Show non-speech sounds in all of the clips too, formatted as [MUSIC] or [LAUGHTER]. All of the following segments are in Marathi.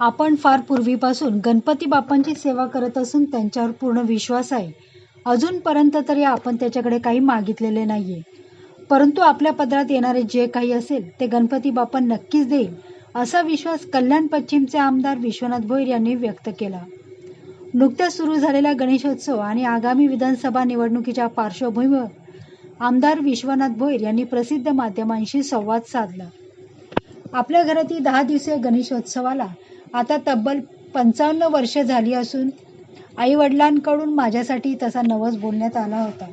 आपण फार पूर्वीपासून गणपती बाप्पांची सेवा करत असून त्यांच्यावर पूर्ण विश्वास आहे. अजूनपर्यंत तरी आपण त्याच्याकडे काही मागितलेले नाही आहे परंतु आपल्या पदरात येणारे जे काही असेल ते गणपती बाप्पा नक्कीच देईल असा विश्वास कल्याण पश्चिमचे आमदार विश्वनाथ भोईर यांनी व्यक्त केला. नुकत्याच सुरू झालेला गणेशोत्सव आणि आगामी विधानसभा निवडणुकीच्या पार्श्वभूमीवर आमदार विश्वनाथ भोईर यांनी प्रसिद्ध माध्यमांशी संवाद साधला. आपल्या घरातील दहा दिवसीय गणेशोत्सवाला आता तब्बल पंचावन्न वर्षे झाली असून आईवडिलांकडून माझ्यासाठी तसा नवस बोलण्यात आला होता.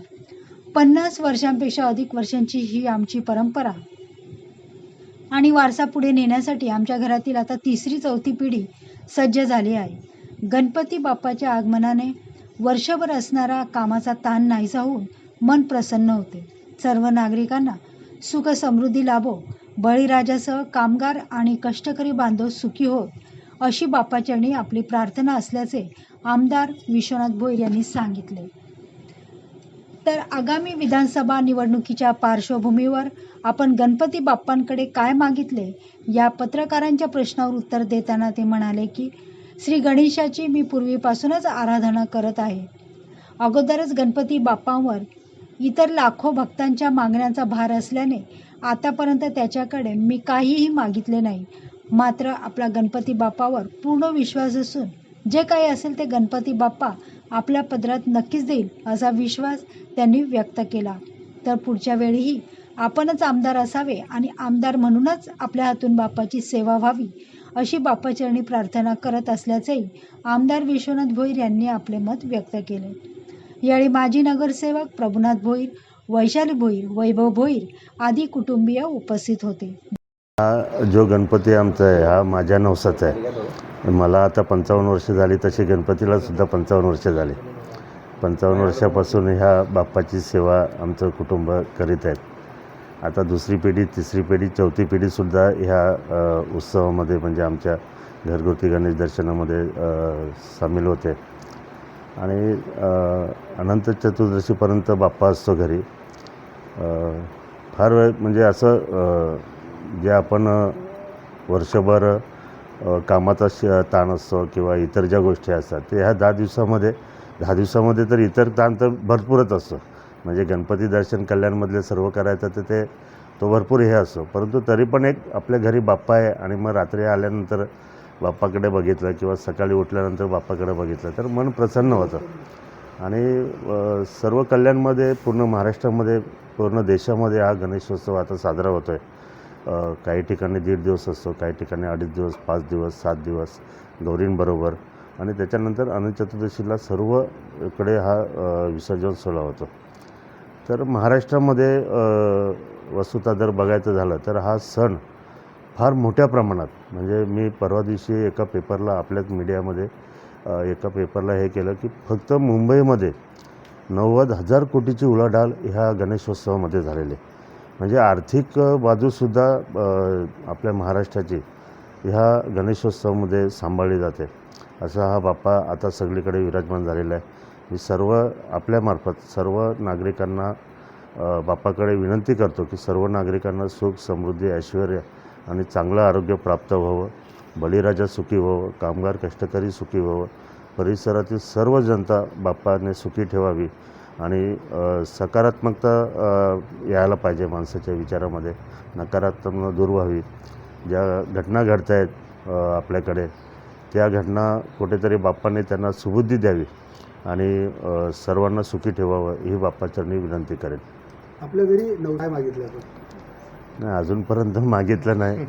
पन्नास वर्षांपेक्षा अधिक वर्षांची ही आमची परंपरा. आणि वारसा पुढे नेण्यासाठी आमच्या घरातील आता तिसरी चौथी पिढी सज्ज झाली आहे. गणपती बाप्पाच्या आगमनाने वर्षभर असणारा कामाचा ताण नाहीसा होऊन मन प्रसन्न होते. सर्व नागरिकांना सुख समृद्धी लाभो. बळीराजासह कामगार आणि कष्टकरी बांधव सुखी होत अशी बापाचरणी आपली प्रार्थना असल्याचे आमदार विश्वनाथ भोईर यांनी सांगितले. तर आगामी विधानसभा निवडणुकीच्या पार्श्वभूमीवर आपण गणपती बाप्पांकडे काय मागितले या पत्रकारांच्या प्रश्नावर उत्तर देताना ते म्हणाले की श्री गणेशाची मी पूर्वीपासूनच आराधना करत आहे. अगोदरच गणपती बाप्पांवर इतर लाखो भक्तांच्या मागण्यांचा भार असल्याने आतापर्यंत त्याच्याकडे मी काहीही मागितले नाही. मात्र आपला गणपती बाप्पावर पूर्ण विश्वास असून जे काही असेल ते गणपती बाप्पा आपल्या पदरात नक्कीच देईल असा विश्वास त्यांनी व्यक्त केला. तर पुढच्या वेळीही आपणच आमदार असावे आणि आमदार म्हणूनच आपल्या हातून बाप्पाची सेवा व्हावी अशी बाप्पाचरणी प्रार्थना करत असल्याचेही आमदार विश्वनाथ भोईर यांनी आपले मत व्यक्त केले. यावेळी माजी नगरसेवक प्रभुनाथ भोईर वैशाली भोईर वैभव भोईर आदी कुटुंबीय उपस्थित होते. हा जो गणपती आमचा आहे हा माझ्या नवसाचा आहे. मला आता पंचावन्न वर्ष झाली तशी गणपतीला सुद्धा पंचावन्न वर्ष झाली. पंचावन्न वर्षापासून ह्या बाप्पाची सेवा आमचं कुटुंब करीत आहेत. आता दुसरी पिढी तिसरी पिढी चौथी पिढीसुद्धा ह्या उत्सवामध्ये म्हणजे आमच्या घरगुती गणेश दर्शनामध्ये सामील होते. आणि अनंत चतुर्दशीपर्यंत बाप्पा असतो घरी. फार वेळ म्हणजे असं जे आपण वर्षभर कामाचा श ताण असतो किंवा इतर ज्या गोष्टी असतात ते ह्या दहा दिवसामध्ये दहा दिवसामध्ये तर इतर ताण तर भरपूरच असतो. म्हणजे गणपती दर्शन कल्याणमधले सर्व करायचं तर ते तो भरपूर हे असतो. परंतु तरी पण एक आपल्या घरी बाप्पा आहे आणि मग रात्री आल्यानंतर बाप्पाकडे बघितलं किंवा सकाळी उठल्यानंतर बाप्पाकडे बघितलं तर मन प्रसन्न होतं. आणि सर्व कल्याणमध्ये पूर्ण महाराष्ट्रामध्ये पूर्ण देशामध्ये हा गणेशोत्सव आता साजरा होतो आहे काही ठिकाणी दीड दिवस असतो काही ठिकाणी अडीच दिवस पाच दिवस सात दिवस गौरींबरोबर. आणि त्याच्यानंतर अनंत चतुर्दशीला सर्वकडे हा विसर्जन सोहळा होतो. तर महाराष्ट्रामध्ये वस्तुता जर बघायचं झालं तर हा सण फार मोठ्या प्रमाणात म्हणजे मी परवा दिवशी एका पेपरला आपल्याच मीडियामध्ये एका पेपरला हे केलं की फक्त मुंबईमध्ये नव्वद हजार कोटीची उलाढाल ह्या गणेशोत्सवामध्ये झालेली आहे. म्हणजे आर्थिक बाजूसुद्धा आपल्या महाराष्ट्राची ह्या गणेशोत्सवामध्ये सांभाळली जाते. असा हा बाप्पा आता सगळीकडे विराजमान झालेला आहे. मी सर्व आपल्यामार्फत सर्व नागरिकांना बाप्पाकडे विनंती करतो की सर्व नागरिकांना सुख समृद्धी ऐश्वर आणि चांगलं आरोग्य प्राप्त व्हावं. बळीराजा सुखी व्हावं कामगार कष्टकरी सुखी व्हावं. परिसरातील सर्व जनता बाप्पाने सुखी ठेवावी. आणि सकारात्मकता यायला पाहिजे माणसाच्या विचारामध्ये. नकारात्मकता दूर व्हावी. ज्या घटना घडत आहेत आपल्याकडे त्या घटना कुठेतरी बाप्पाने त्यांना सुबुद्धी द्यावी आणि सर्वांना सुखी ठेवावं ही बाप्पाचरणी विनंती करेन. आपल्या घरी काय मागितलं नाही अजूनपर्यंत मागितलं नाही.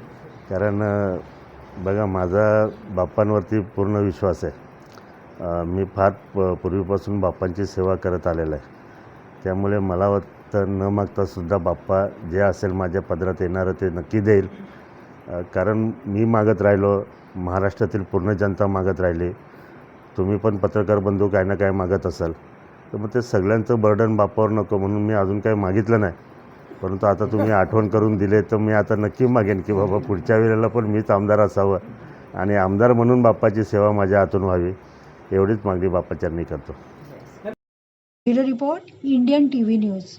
कारण बघा माझा बाप्पांवरती पूर्ण विश्वास आहे. मी फार प पूर्वीपासून बाप्पांची सेवा करत आलेला आहे. त्यामुळे मला वाटतं न मागतासुद्धा बाप्पा जे असेल माझ्या पदरात येणारं ते नक्की देईल. कारण मी मागत राहिलो महाराष्ट्रातील पूर्ण जनता मागत राहिली. तुम्ही पण पत्रकार बंधू काय ना काय मागत असाल. तर मग ते सगळ्यांचं बर्डन बापावर नको म्हणून मी अजून काही मागितलं नाही. परंतु आता तुम्ही [LAUGHS] आठवण करून दिले तर मी आता नक्की मागेन की बाबा पुढच्या वेळेला पण मीच आमदार असावं. आणि आमदार म्हणून बाप्पाची सेवा माझ्या हातून व्हावी. एवढीच मागणी बाप्पाचरणी करतो. Bureau report Indian T V news.